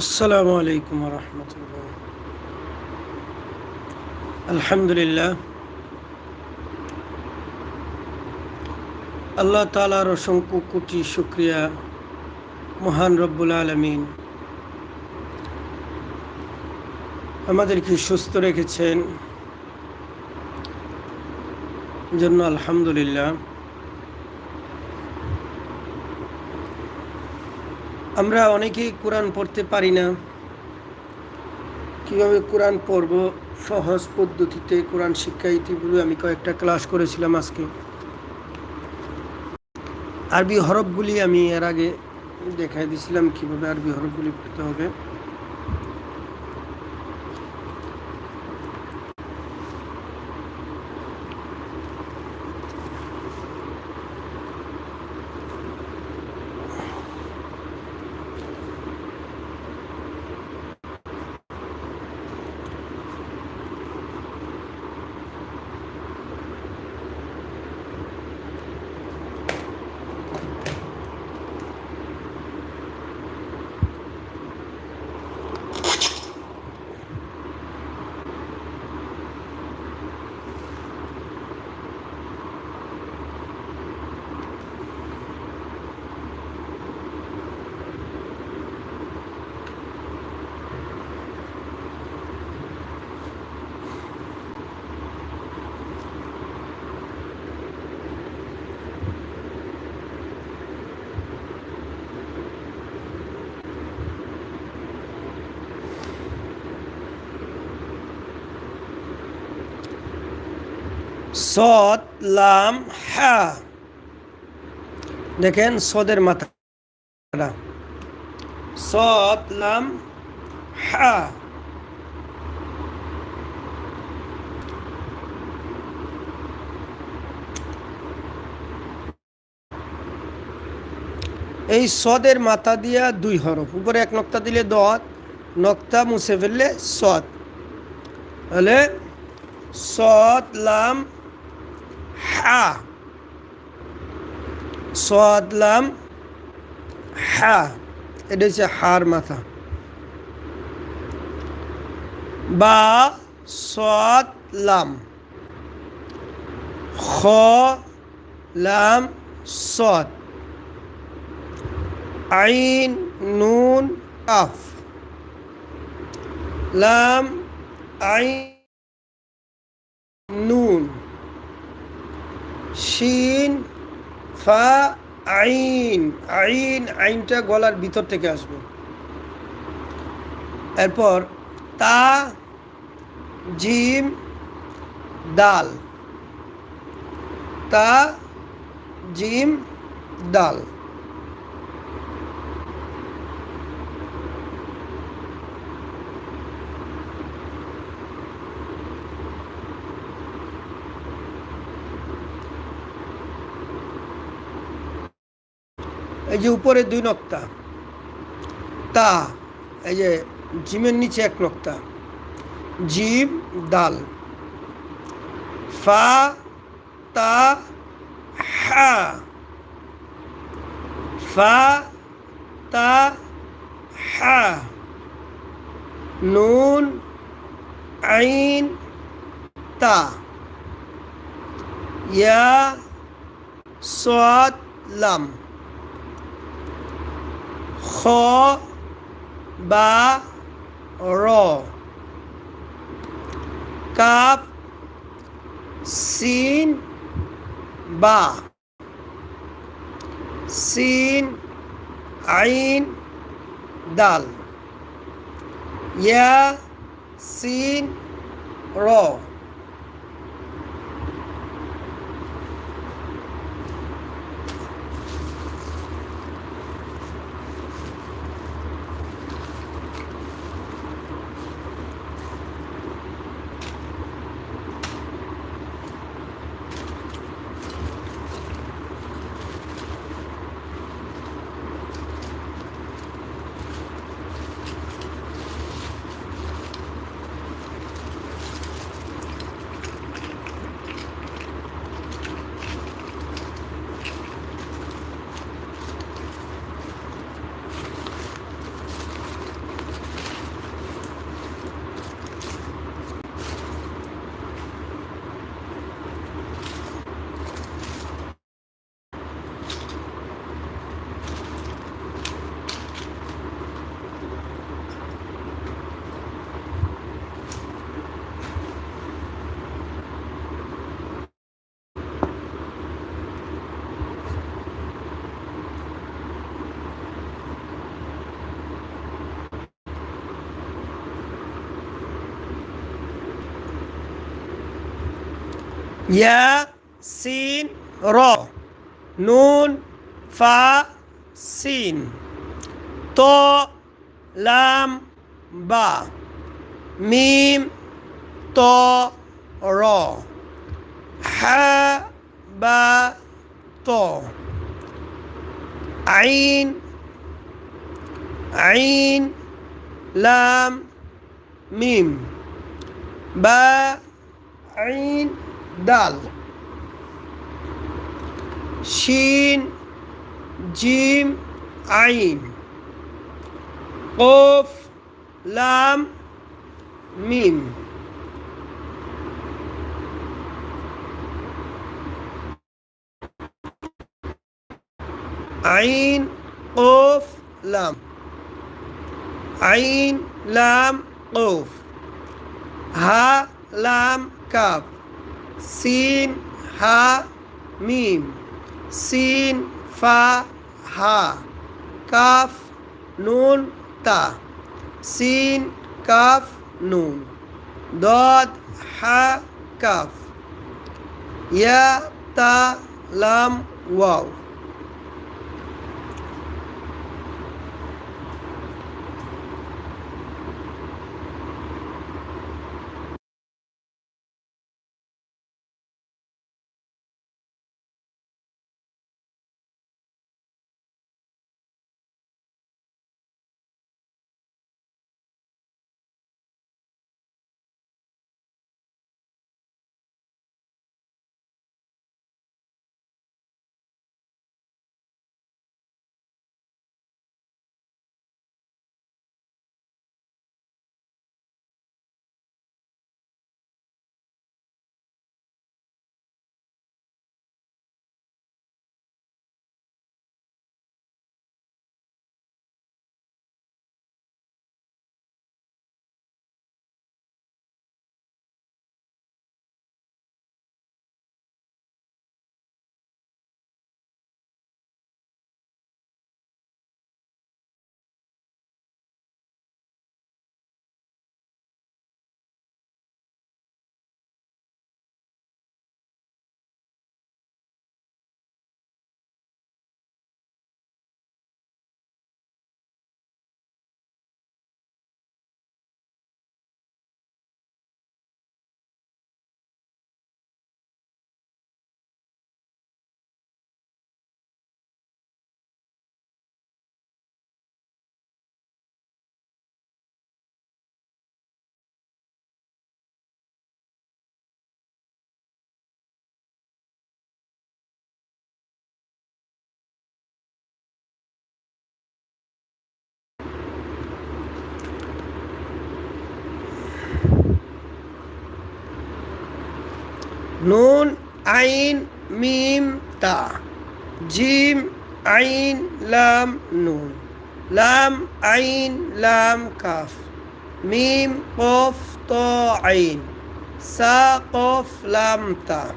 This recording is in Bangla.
আসসালামু আলাইকুম রহমতুল্লাহ আলহামদুলিল্লাহ। আল্লাহ তালার অসংখ্য কোটি শুক্রিয়া, মহান রব্বুল আলমিন। আমাদেরকে সুস্থ রেখেছেন। জন্য আলহামদুলিল্লাহ। আমরা অনেকেই কোরআন পড়তে পারি না। কীভাবে কোরআন পড়ব? সহজ পদ্ধতিতে কোরআন শিক্ষা ইতিপূর্বে আমি কয়েকটা ক্লাস করেছিলাম আজকে। আরবি হরফগুলি আমি এর আগে দেখাই দিয়েছিলাম কীভাবে আরবি হরফগুলি পড়তে হবে। সদ লাম, হা। দেখেন সদের মাথা। সদ লাম, হা। এই সদের মাথা দিয়া দুই হরফ। উপরে এক নক্তা দিলে দত, নক্তা মুছে ফেললে সদ তাহলে সদ লাম হা সদ, লাম, হা। এটা হচ্ছে হার মাথা। বা, সদ, লাম। খ, লাম, সদ। আইন, নুন, কাফ। লাম, আইন নুন শিন ফা, আইন আইন, আইনটা গলার ভিতর থেকে আসবে। এরপর তা, জিম ডাল তা, জিম, দাল। এই যে উপরে দুই নক্তা, তা, এই যে জিমের নিচে এক নক্তা, জিম, দাল, ফা, তা, হা, ফা, তা, হা, নুন, আইন, তা, ইয়া সাদ লাম। খ বা র। কাপ সিন বা। সিন আইন দাল। ইয়া সিন র। ইয়া, সিন, র। নুন, ফা, সিন। ত, লাম, বা। মিম, ত, র। হা, বা, ত। আইন আইন, লাম, মিম। বা, আইন দাল শিন, জিম, আইন। কফ, লাম, মিম। আইন, কফ, লাম। আইন, লাম, কফ। হা, লাম, কাপ। সিন, হা, মিম। সিন, ফা, হা। কাফ, নুন, তা। সিন, কাফ, নুন। দদ, হা, কাফ। ইয়া, তা, লাম, ওয়াও। নুন, আইন, মিম, তা। জিম, আইন, লাম, নুন। লাম, আইন, লাম, কাফ। মিম, কফ, ত, আইন। সা, কফ, লাম, তা।